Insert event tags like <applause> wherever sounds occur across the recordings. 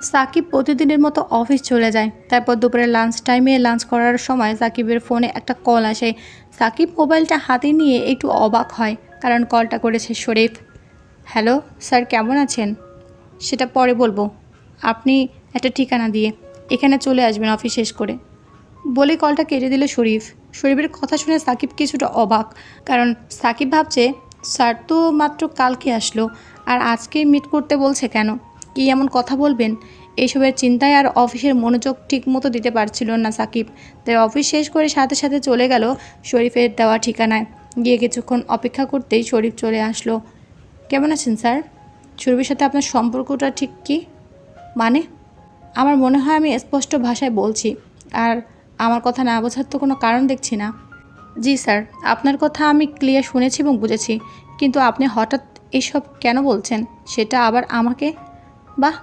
সাকিব প্রতিদিনের মতো অফিস চলে যায়। তারপর দুপুরে লাঞ্চ টাইমে লাঞ্চ করার সময় সাকিবের ফোনে একটা কল আসে। সাকিব মোবাইলটা হাতে নিয়ে একটু অবাক হয়, কারণ কলটা করেছে শরীফ। হ্যালো স্যার কেমন আছেন? সেটা পরে বলব। আপনি একটা ঠিকানা দিয়ে এখানে চলে আসবেন অফিস শেষ করে। বলে কলটা কেটে দিল শরীফ। শরীফের কথা শুনে সাকিব কিছুটা অবাক, কারণ সাকিব ভাবছে স্যার তো মাত্র কালকে আসলো, আর আজকে মিট করতে বলছে কেন? কি এমন কথা বলবেন? এইসবের চিন্তায় আর অফিসের মনোযোগ ঠিক মতো দিতে পারছিল না সাকিব। তাই অফিস শেষ করে সাথে সাথে চলে গেল শরীফের দেওয়া ঠিকানায়। গিয়ে কিছুক্ষণ অপেক্ষা করতেই শরীফ চলে আসলো। কেমন আছেন, স্যার? শরীফের সাথে আপনার সম্পর্কটা ঠিক কি? মানে? আমার মনে হয় আমি স্পষ্ট ভাষায় বলছি। আর আমার কথা না বোঝার তো কোনো কারণ দেখছি না। জি, স্যার, আপনার কথা আমি ক্লিয়ার শুনেছি এবং বুঝেছি। কিন্তু আপনি হঠাৎ এসব কেন বলছেন? সেটা আবার আমাকে বাহ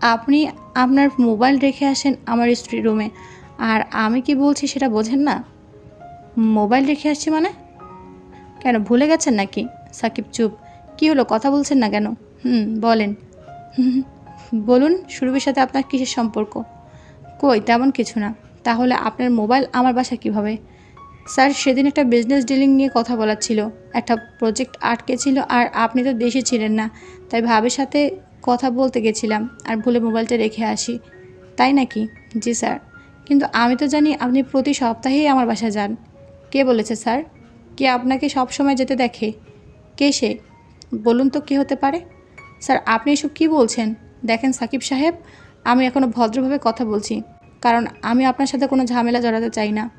আপনি আপনার মোবাইল রেখে আসেন আমার স্ত্রী রুমে আর আমি কি বলছি সেটা বোঝেন না? মোবাইল রেখে আসছি মানে? কেন ভুলে গেছেন নাকি? সাকিব চুপ। কি হলো কথা বলছেন না কেন? হুম বলেন। হুম, <laughs> বলুন সুরভির সাথে আপনার কিসের সম্পর্ক? কই তেমন কিছু না। তাহলে আপনার মোবাইল আমার বাসা কীভাবে? স্যার সেদিন একটা বিজনেস ডিলিং নিয়ে কথা বলার ছিল। একটা প্রজেক্ট আটকে ছিল আর আপনি তো দেশে ছিলেন না। তাই ভাবের সাথে কথা বলতে গেছিলাম আর ভুলে মোবাইলটা রেখে আসি। তাই নাকি? জি, স্যার। কিন্তু আমি তো জানি আপনি প্রতি সপ্তাহেই আমার বাসায় যান। কে বলেছে, স্যার? কে আপনাকে সব সময় যেতে দেখে? কে সে? বলুন তো, কে হতে পারে? স্যার, আপনি এসব কী বলছেন? দেখেন, সাকিব সাহেব, আমি এখনও ভদ্রভাবে কথা বলছি। কারণ আমি আপনার সাথে কোনো ঝামেলা জড়াতে চাই না।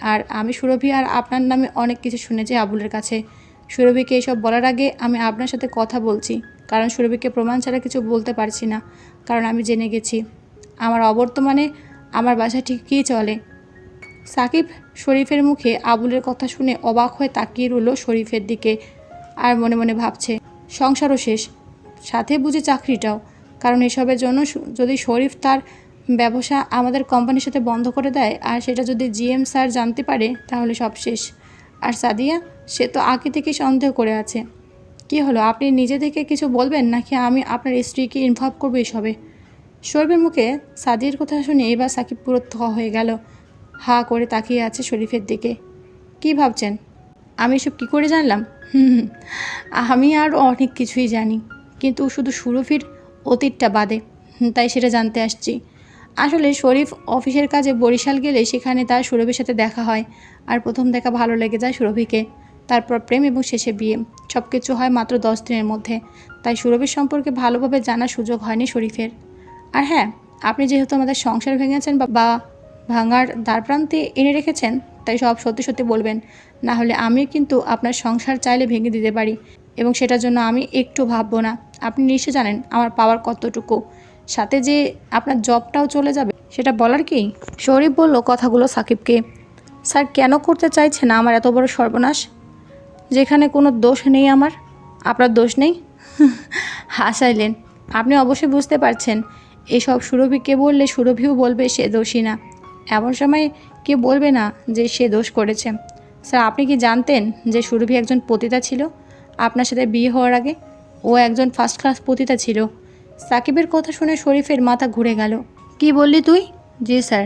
আর আমি সুরভি আর আপনার নামে অনেক কিছু শুনেছি আবুলের কাছে। সুরভিকে এসব বলার আগে আমি আপনার সাথে কথা বলছি। কারণ সুরভিকে প্রমাণ ছাড়া কিছু বলতে পারছি না। কারণ আমি জেনে গেছি, আমার অবর্তমানে আমার বাসা ঠিক কী চলে। সাকিব শরীফের মুখে আবুলের কথা শুনে অবাক হয়ে তাকিয়ে রইল শরীফের দিকে আর মনে মনে ভাবছে, সংসারও শেষ, সাথে বুঝে চাকরিটাও। কারণ এসবের জন্য যদি শরীফ তার ব্যবসা আমাদের কোম্পানির সাথে বন্ধ করে দেয় আর সেটা যদি জিএম স্যার জানতে পারে, তাহলে সব শেষ। আর সাদিয়া, সে তো আগে থেকেই সন্দেহ করে আছে। কি হলো? আপনি নিজে থেকে কিছু বলবেন? নাকি আমি আপনার স্ত্রীকে ইনভলভ করব এসবে? শরীফের মুখে সাদির কথা শুনে এবার সাকিব পুরো থ হয়ে গেল। হা করে তাকিয়ে আছে শরীফের দিকে। কি ভাবছেন? আমি এসব কী করে জানলাম? হুম আমি আর অনেক কিছুই জানি। কিন্তু শুধু সুরভির অতীতটা বাদে। তাই সেটা জানতে আসছি। আসলে শরীফ অফিসের কাজে বরিশাল গেলে সেখানে তার সুরভির সাথে দেখা হয়। আর প্রথম দেখা ভালো লেগে যায় সুরভিকে। তারপর প্রেম এবং শেষে বিয়ে। সব কিছু হয় মাত্র দশ দিনের মধ্যে। তাই সুরভির সম্পর্কে ভালোভাবে জানার সুযোগ হয়নি শরীফের। আর হ্যাঁ আপনি যেহেতু আমাদের সংসার ভেঙেছেন বা- ভাঙার দ্বারপ্রান্তে এনে রেখেছেন, তাই সব সত্যি সত্যি বলবেন। না হলে আমি কিন্তু আপনার সংসার চাইলে ভেঙে দিতে পারি। এবং সেটার জন্য আমি একটু ভাববো না। আপনি নিশ্চয় জানেন আমার পাওয়ার কতটুকু। সাথে যে আপনার জবটাও চলে যাবে, সেটা বলার কি? শরীফ বলল কথাগুলো সাকিবকে, স্যার, কেন করতে চাইছে না আমার এত বড় সর্বনাশ। যেখানে কোনো দোষ নেই আমার। আপনার দোষ নেই? হাসাইলেন। আপনি অবশ্যই বুঝতে পারছেন, এসব সুরভিকে বললে সুরভিও বলবে সে দোষী না। এমন সময় কেউ বলবে না যে সে দোষ করেছে। স্যার, আপনি কি জানতেন যে সুরভি একজন পতিতা ছিল? আপনার সাথে বিয়ে হওয়ার আগে ও একজন ফার্স্ট ক্লাস পতিতা ছিল। সাকিবের কথা শুনে শরীফের মাথা ঘুরে গেল। কি বললি তুই? জি স্যার।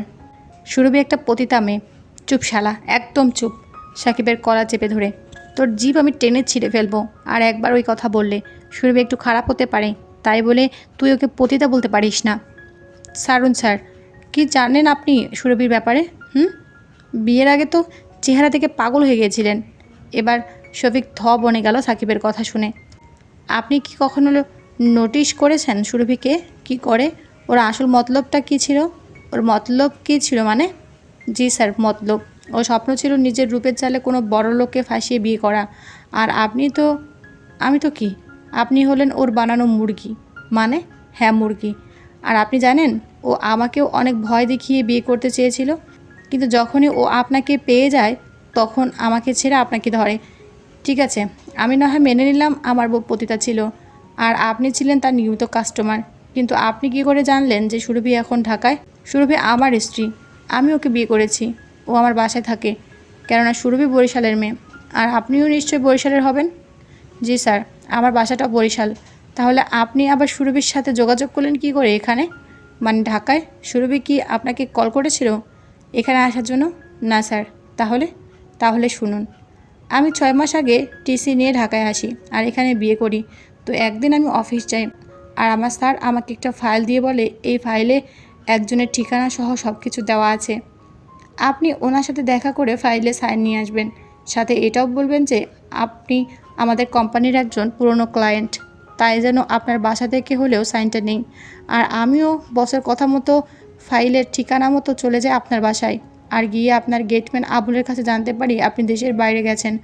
সুরভি একটা পতিতা মেয়ে। চুপ শালা একদম চুপ। সাকিবের কলা চেপে ধরে। তোর জিভ আমি টেনে ছিঁড়ে ফেলব। আর একবার ওই কথা বললে সুরভি একটু খারাপ হতে পারে। তাই বলে তুই ওকে পতিতা বলতে পারিস না। সারুন স্যার, কি জানেন আপনি সুরভির ব্যাপারে? হুম? বিয়ের আগে তো চেহারা থেকে পাগল হয়ে গিয়েছিলেন। এবার শফিক ধ বনে গেল সাকিবের কথা শুনে। আপনি কি কখনো নোটিশ করেছেন সুরভিকে? কি করে? ওর আসল মতলবটা কি ছিল? ওর মতলব কি ছিল মানে? জি স্যার, মতলব। ও স্বপ্ন ছিল নিজের রূপের চালে কোনো বড় লোককে ফাঁসিয়ে বিয়ে করা। আর আপনি তো, আমি তো কি? আপনি হলেন ওর বানানো মুরগি। মানে? হ্যাঁ মুরগি। আর আপনি জানেন, ও আমাকেও অনেক ভয় দেখিয়ে বিয়ে করতে চেয়েছিল। কিন্তু যখনই ও আপনাকে পেয়ে যায়, তখন আমাকে ছেড়ে আপনাকে ধরে। ঠিক আছে, আমি না হয় মেনে নিলাম আমার পতিতা ছিল। আর আপনি ছিলেন তার নিয়মিত কাস্টমার কিন্তু আপনি কি করে জানলেন যে সুরভি এখন ঢাকায়? সুরভি আমার স্ত্রী। আমি ওকে বিয়ে করেছি। ও আমার বাসায় থাকে, কেননা সুরভি বরিশালের মেয়ে। আর আপনিও নিশ্চয়ই বরিশালের হবেন? জি স্যার, আমার বাসাটা বরিশাল। তাহলে আপনি আবার সুরভির সাথে যোগাযোগ করলেন কি করে এখানে? মানে ঢাকায়? সুরভি কি আপনাকে কল করেছিল এখানে আসার জন্য? না স্যার, তাহলে? তাহলে শুনুন। আমি ছয় মাস আগে টিসি নিয়ে ঢাকায় আসি আর এখানে বিয়ে করি। তো একদিন আমি অফিস যাই আর আমার স্যার আমাকে একটা ফাইল দিয়ে বলে, এই ফাইলে একজনের ঠিকানা সহ সব কিছু দেওয়া আছে। আপনি ওনার সাথে দেখা করে ফাইলে সাইন নিয়ে আসবেন। সাথে এটাও বলবেন যে, আপনি আমাদের কোম্পানির একজন পুরনো ক্লায়েন্ট। তাই যেন আপনার বাসা থেকে হলেও সাইনটা নেই। আর আমিও বসের কথা মতো ফাইলের ঠিকানা মতো চলে যাই আপনার বাসায়। আর গিয়ে আপনার গেটম্যান আবুলের কাছে জানতে পারি আপনি দেশের বাইরে গেছেন।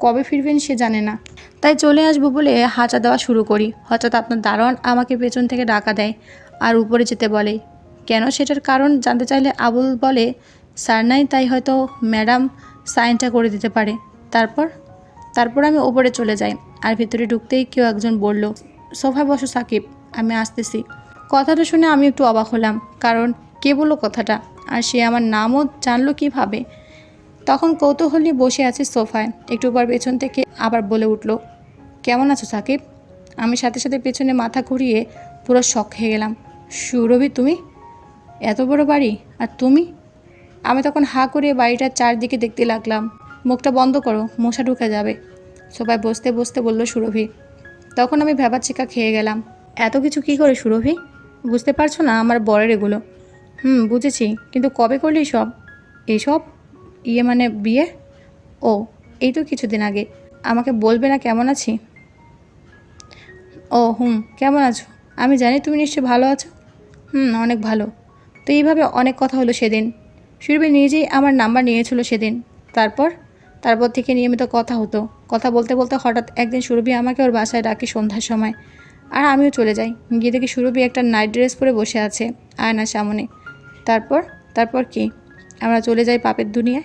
কবে ফিরবেন সে জানে না। তাই চলে আসব বলে হাঁচা দেওয়া শুরু করি। হঠাৎ আপনার দারোয়ান আমাকে পেছন থেকে ডাকা দেয় আর উপরে যেতে বলে। কেন সেটার কারণ জানতে চাইলে আবুল বলে স্যার নাই, তাই হয়তো ম্যাডাম সাইনটা করে দিতে পারে। তারপর? তারপর আমি ওপরে চলে যাই, আর ভিতরে ঢুকতেই কেউ একজন বলল, সোফায় বসো সাকিব, আমি আসতেছি। কথাটা শুনে আমি একটু অবাক হলাম, কারণ কে বলল কথাটা, আর সে আমার নামও জানলো কীভাবে? তখন কৌতূহলী বসে আছে সোফায়, একটু পর পেছন থেকে আবার বলে উঠল, কেমন আছো সাকিব? আমি সাথে সাথে পেছনে মাথা ঘুরিয়ে পুরো শখ খেয়ে গেলাম, সুরভি তুমি? এত বড় বাড়ি? আর তুমি? আমি তখন হা করে বাড়িটার চারদিকে দেখতে লাগলাম। মুখটা বন্ধ করো, মশা ঢুকে যাবে। সবাই বসতে বসতে বলল, সুরভি। তখন আমি ভেবার চিকা খেয়ে গেলাম। এত কিছু কি করে, সুরভি? বুঝতে পারছ না আমার বরের এগুলো? হুম, বুঝেছি। কিন্তু কবে করলি সব এইসব ইয়ে মানে বিয়ে? ও, এই তো কিছুদিন আগে। আমাকে বলবে না কেমন আছি? ও, হুম, কেমন আছো? আমি জানি তুমি নিশ্চয়ই ভালো আছো? হুম, অনেক ভালো। তো এইভাবে অনেক কথা হলো সেদিন। সুরভি নিজেই আমার নাম্বার নিয়েছিল সেদিন। তারপর? তারপর থেকে নিয়মিত কথা হতো। কথা বলতে বলতে হঠাৎ একদিন সুরভি আমাকে ওর বাসায় ডাকে সন্ধ্যার সময়। আর আমিও চলে যাই। গিয়ে দেখি সুরভি একটা নাইট ড্রেস পরে বসে আছে আয়নার সামনে। তারপর? তারপর কি? আমরা চলে যাই পাপের দুনিয়ায়।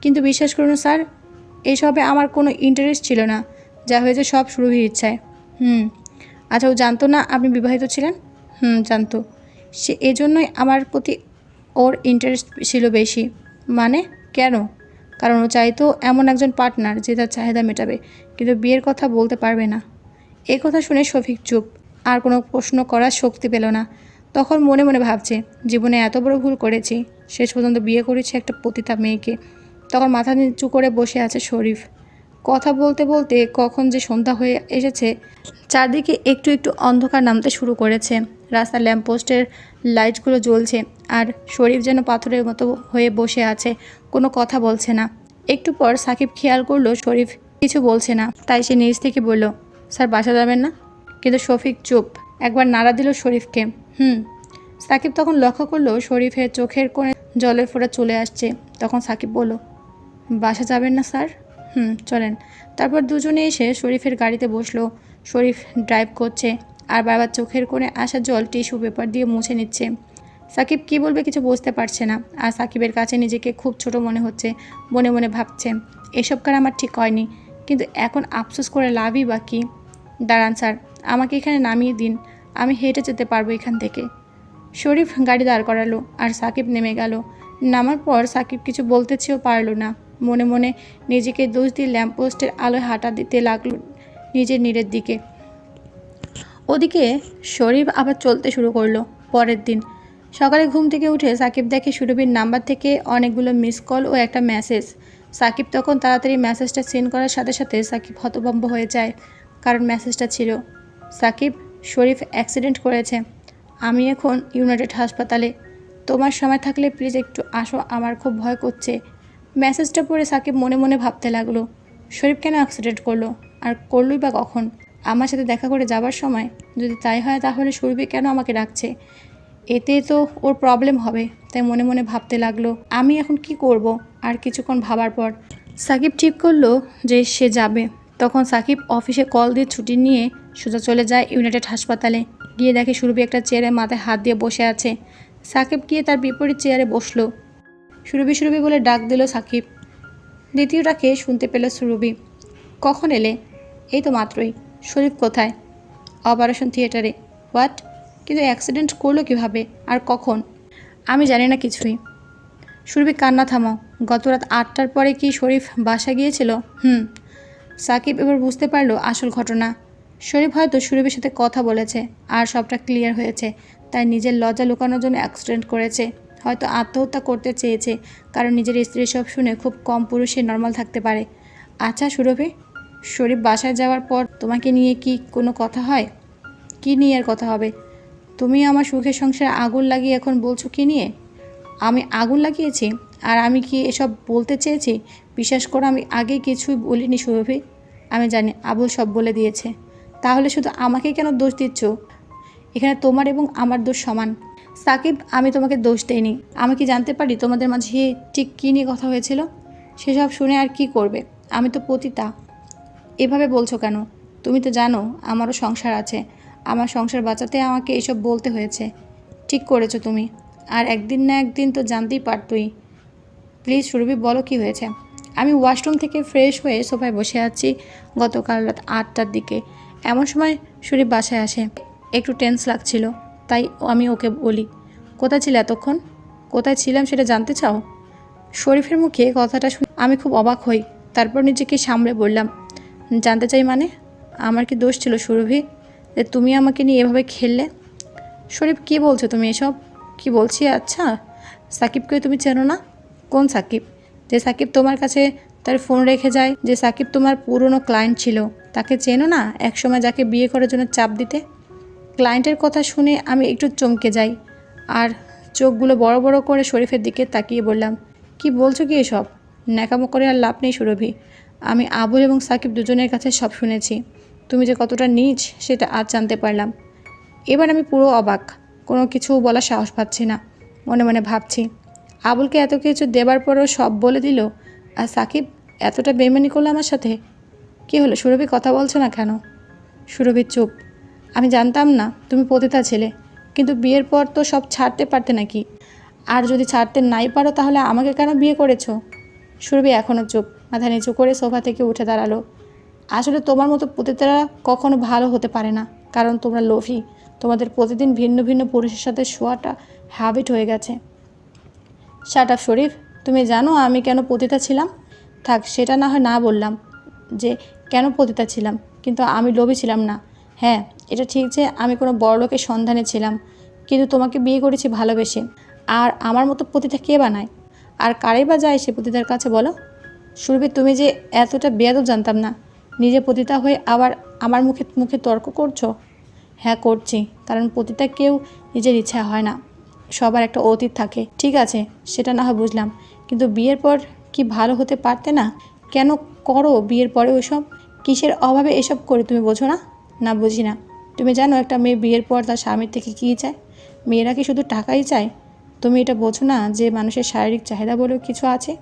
কিন্তু বিশ্বাস করুন স্যার, এসবে আমার কোনো ইন্টারেস্ট ছিল না। যা হয়েছে সব সুরভির ইচ্ছায়। হুম। আচ্ছা ও জানতো না আপনি বিবাহিত ছিলেন? হুম, জানতো। সে এজন্যই আমার প্রতি ওর ইন্টারেস্ট ছিল বেশি। মানে কেন? কারণ ও চাইতো এমন একজন পার্টনার যে তার চাহিদা মেটাবে, কিন্তু বিয়ের কথা বলতে পারবে না। এই কথা শুনে শফিক চুপ, আর কোনো প্রশ্ন করার শক্তি পেল না। তখন মনে মনে ভাবছে, জীবনে এত বড় ভুল করেছি, শেষ পর্যন্ত বিয়ে করেছি একটা পতিতা মেয়েকে। তখন মাথা নিচু করে বসে আছে শরীফ। কথা বলতে বলতে কখন যে সন্ধ্যা হয়ে এসেছে, চারদিকে একটু একটু অন্ধকার নামতে শুরু করেছে। রাস্তার ল্যাম্পপোস্টের লাইটগুলো জ্বলছে আর শরীফ যেন পাথরের মতো হয়ে বসে আছে, কোনো কথা বলছে না। একটু পর সাকিব খেয়াল করল শরীফ কিছু বলছে না, তাই সে নিজ থেকে বলল, স্যার, বাসা যাবেন না? কিন্তু শফিক চুপ, একবার নাড়া দিল শরীফকে, হুম। সাকিব তখন লক্ষ্য করল শরীফের চোখের কোণে জলের ফোঁটা চলে আসছে। তখন সাকিব বলল, বাসা যাবেন না, স্যার? হুম, চলেন। তারপর দুজনে এসে শরীফের গাড়িতে বসল। শরীফ ড্রাইভ করছে আর বারবার চোখের কোণে আসা জল টিস্যু পেপার দিয়ে মুছে নিচ্ছে। সাকিব কি বলবে কিছু বুঝতে পারছে না আর সাকিবের কাছে নিজেকে খুব ছোট মনে হচ্ছে, মনে মনে ভাবছে, এসব কার আমার ঠিক হয়নি, কিন্তু এখন আফসোস করে লাভই বা কী? দাঁড়ান স্যার, আমাকে এখানে নামিয়ে দিন, আমি হেঁটে যেতে পারব এখান থেকে। শরীফ গাড়ি দাঁড় করালো আর সাকিব নেমে গেল। নামার পর সাকিব কিছু বলতে চেয়েও পারল না। মনে মনে নিজেকে দোষ দিয়ে ল্যাম্পপোস্টের আলোয় হাঁটা দিতে লাগল নিজের নীরের দিকে। ওদিকে শরীফ আবার চলতে শুরু করল পরের দিন। সকালে ঘুম থেকে উঠে সাকিব দেখে সুরভির নাম্বার থেকে অনেকগুলো মিস কল ও একটা মেসেজ। সাকিব তখন তাড়াতাড়ি মেসেজটা সেন্ড করার সাথে সাথে সাকিব হতভম্ব হয়ে যায়, কারণ মেসেজটা ছিল, সাকিব, শরীফ অ্যাক্সিডেন্ট করেছে, আমি এখন ইউনাইটেড হাসপাতালে। তোমার সময় থাকলে প্লিজ একটু আসো, আমার খুব ভয় করছে। মেসেজটা পড়ে সাকিব মনে মনে ভাবতে লাগল, শরীফ কেন অ্যাক্সিডেন্ট করল আর করলই বা কখন? আমার সাথে দেখা করে যাবার সময় যদি তাই হয় তাহলে সুরভি কেন আমাকে ডাকছে? এতে তো ওর প্রবলেম হবে, তাই মনে মনে ভাবতে লাগল, আমি এখন কি করব আর কিছুক্ষণ ভাবার পর। সাকিব ঠিক করল যে সে যাবে। তখন সাকিব অফিসে কল দিয়ে ছুটি নিয়ে সোজা চলে যায় ইউনাইটেড হাসপাতালে। গিয়ে দেখে সুরভি একটা চেয়ারে মাথায় হাত দিয়ে বসে আছে। সাকিব গিয়ে তার বিপরীত চেয়ারে বসল। সুরভি সুরভি বলে ডাক দিল সাকিব। দ্বিতীয়টাকে শুনতে পেল সুরভি। কখন এলে? এই তো মাত্রই। শরীফ কোথায়? অপারেশন থিয়েটারে হোয়াট কিন্তু অ্যাক্সিডেন্ট করল কীভাবে? আর কখন? আমি জানি না কিছুই। সুরভি, কান্না থামাও। গত রাত আটটার পরে কি শরীফ বাসা গিয়েছিল? হুম। সাকিব এবার বুঝতে পারল আসল ঘটনা। শরীফ হয়তো সুরভির সাথে কথা বলেছে, আর সবটা ক্লিয়ার হয়েছে। তাই নিজের লজ্জা লুকানোর জন্য অ্যাক্সিডেন্ট করেছে। হয়তো আত্মহত্যা করতে চেয়েছে। কারণ নিজের স্ত্রীর সব শুনে খুব কম পুরুষই নর্মাল থাকতে পারে। আচ্ছা সুরভি, শরীফ বাসায় যাওয়ার পর তোমাকে নিয়ে কি কোনো কথা হয়? কি নিয়ে আর কথা হবে? তুমি আমার সুখের সংসারে আগুন লাগিয়ে এখন বলছো কি নিয়ে? আমি আগুন লাগিয়েছি? আর আমি কি এসব বলতে চেয়েছি? বিশ্বাস করো, আমি আগে কিছুই বলিনি সুরভি। আমি জানি, আবুল সব বলে দিয়েছে। তাহলে শুধু আমাকে কেন দোষ দিচ্ছ? এখানে তোমার এবং আমার দোষ সমান। সাকিব, আমি তোমাকে দোষ দেইনি। আমি কি জানতে পারি তোমাদের মাঝে ঠিক কী নিয়ে কথা হয়েছিল? সেসব শুনে আর কি করবে? আমি তো পতিতা। এভাবে বলছো কেন? তুমি তো জানো আমারও সংসার আছে। আমার সংসার বাঁচাতে আমাকে এসব বলতে হয়েছে। ঠিক করেছ তুমি। আর একদিন না একদিন তো জানতেই পারতই। প্লিজ সুরভি, বলো কি হয়েছে? আমি ওয়াশরুম থেকে ফ্রেশ হয়ে সোফায় বসে আছি গতকাল রাত আটটার দিকে। এমন সময় সুরীপ বাসায় আসে। একটু টেন্স লাগছিল। তাই আমি ওকে বলি, কোথায় ছিল এতক্ষণ? কোথায় ছিলাম সেটা জানতে চাও? শরীফের মুখে কথাটা শুনে আমি খুব অবাক হই। তারপর নিজেকে সামলে বললাম, জানতে চাই মানে? আমার কি দোষ ছিল সুরভি? যে তুমি আমাকে নিয়ে এভাবে খেললে? শরীফ, কী বলছো তুমি এসব? কি বলছি? আচ্ছা সাকিবকে তুমি চেনো না? কোন সাকিব? যে সাকিব তোমার কাছে তার ফোন রেখে যায়, যে সাকিব তোমার পুরনো ক্লায়েন্ট ছিল, তাকে চেনো না একসময় যাকে বিয়ে করার জন্য চাপ দিতে? ক্লায়েন্টের কথা শুনে আমি একটু চমকে যাই। আর চোখগুলো বড় বড় করে শরীফের দিকে তাকিয়ে বললাম, কি বলছো কি এসব? ন্যাকামো করে আর লাভ নেই সুরভি। আমি আবুল এবং সাকিব দুজনের কাছে সব শুনেছি। তুমি যে কতটা নিচ, সেটা আজ জানতে পারলাম। এবার আমি পুরো অবাক। কোনো কিছু বলার সাহস পাচ্ছি না। মনে মনে ভাবছি, আবুলকে এত কিছু দেবার পরও সব বলে দিল, আর সাকিব এতটা বেমানি করল আমার সাথে? কি হলো? সুরভি কথা বলছো না কেন? সুরভি চুপ। আমি জানতাম না তুমি পতিতা ছেলে, কিন্তু বিয়ের পর তো সব ছাড়তে পারতে নাকি? আর যদি ছাড়তে নাই পারো তাহলে আমাকে কেন বিয়ে করেছ? সুরভি এখনও চুপ, মাথা নিচু করে সোফা থেকে উঠে দাঁড়াল। আসলে তোমার মতো পতিতারা কখনো ভালো হতে পারে না, কারণ তোমরা লোভী। তোমাদের প্রতিদিন ভিন্ন ভিন্ন পুরুষের সাথে শোয়াটা হ্যাবিট হয়ে গেছে। শাট আপ শরীফ তুমি জানো আমি কেন পতিতা ছিলাম? থাক, সেটা না হয় না বললাম যে কেন পতিতা ছিলাম, কিন্তু আমি লোভী ছিলাম না। হ্যাঁ এটা ঠিক যে আমি কোনো বড়লোকের সন্ধানে ছিলাম, কিন্তু তোমাকে বিয়ে করেছি ভালোবেসে। আর আমার মতো পতিতা কে বানায়? আর কারাই বা যায় সে পতিতার কাছে বলো? সুরভি, তুমি যে এতটা বেয়াদব জানতাম না। নিজে পতিতা হয়ে আবার আমার মুখে মুখে তর্ক করছ? হ্যাঁ করছি, কারণ পতিতা কেউ নিজের ইচ্ছা হয় না। সবার একটা অতীত থাকে। ঠিক আছে, সেটা না হয় বুঝলাম। কিন্তু বিয়ের পর কি ভালো হতে পারতে না? কেন করো বিয়ের পরে ওসব কিসের অভাবে এসব করে তুমি বোঝো না? না, বুঝি না। তুমি জানো, একটা মেয়ে বিয়ের পর তার স্বামীর থেকে কী চায়? মেয়েরা কি শুধু টাকাই চায়? তুমি এটা বোঝো না যে মানুষের শারীরিক চাহিদা বলেও কিছু আছে?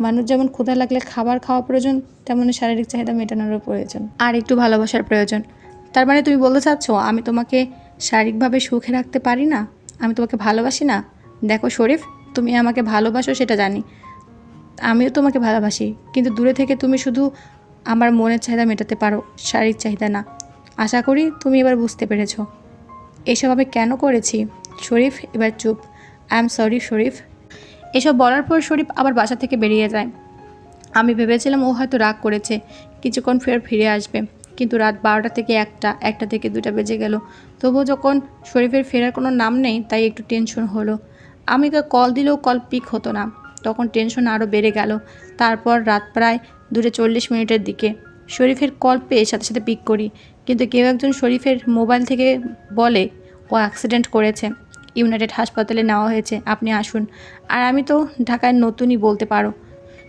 মানুষ যেমন ক্ষুধা লাগলে খাবার খাওয়া প্রয়োজন তেমনই শারীরিক চাহিদা মেটানোরও প্রয়োজন। আর একটু ভালোবাসার প্রয়োজন। তার মানে তুমি বলতে চাচ্ছ, আমি তোমাকে শারীরিকভাবে সুখে রাখতে পারি না? আমি তোমাকে ভালোবাসি না? দেখো শরীফ, তুমি আমাকে ভালোবাসো সেটা জানি। আমিও তোমাকে ভালোবাসি, কিন্তু দূরে থেকে তুমি শুধু আমার মনের চাহিদা মেটাতে পারো, শারীরিক চাহিদা না। আশা করি তুমি এবার বুঝতে পেরেছ। এসব আমি কেন করেছি? শরীফ, এবার চুপ। I am sorry, Sharif. এসব বলার পর শরীফ আবার বাসা থেকে বেরিয়ে যায়। আমি ভেবেছিলাম ও হয়তো রাগ করেছে, কিছুক্ষণ ফের ফিরে আসবে। কিন্তু রাত বারোটা থেকে একটা একটা থেকে দুটা বেজে গেল। তবুও যখন শরীফের ফেরার কোনো নাম নেই, তাই একটু টেনশন হলো। আমি কল দিলেও কল পিক হতো না। তখন টেনশন আরও বেড়ে গেল। তারপর রাত প্রায় দুটো চল্লিশ মিনিটের দিকে। শরীফের কল পেয়ে সাথে সাথে পিক করি। কিন্তু কেউ একজন শরীফের মোবাইল থেকে বলে, ও অ্যাক্সিডেন্ট করেছে ইউনাইটেড হাসপাতালে নেওয়া হয়েছে, আপনি আসুন। আর আমি তো ঢাকায় নতুনই বলতে পারো।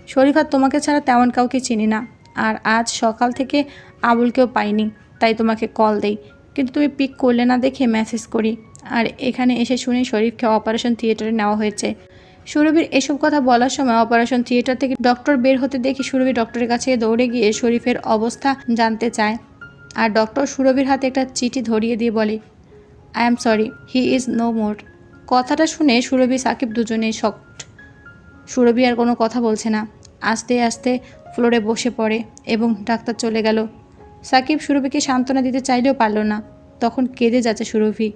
শরীফা তোমাকে ছাড়া তেমন কাউকে চিনি না। আর আজ সকাল থেকে আবুলকেও পাইনি, তাই তোমাকে কল দেই। কিন্তু তুমি পিক করলে না দেখে মেসেজ করি। আর এখানে এসে শুনি শরীফকে অপারেশন থিয়েটারে নেওয়া হয়েছে। সুরভির এসব কথা বলার সময় অপারেশন থিয়েটার থেকে ডক্টর বের হতে দেখি সুরভি ডক্টরের কাছে দৌড়ে গিয়ে শরীফের অবস্থা জানতে চায়। আর ডক্টর সুরভির হাতে একটা চিঠি ধরিয়ে দিয়ে বলে I am sorry he is no more কথাটা শুনে সুরভি, সাকিব দুজনেই শক্ট সুরভি আর কোনো কথা বলছে না। আস্তে আস্তে ফ্লোরে বসে পড়ে এবং ডাক্তার চলে গেল। সাকিব সুরভিকে সান্ত্বনা দিতে চাইলেও পারল না। তখন কেঁদে যাচ্ছে সুরভি।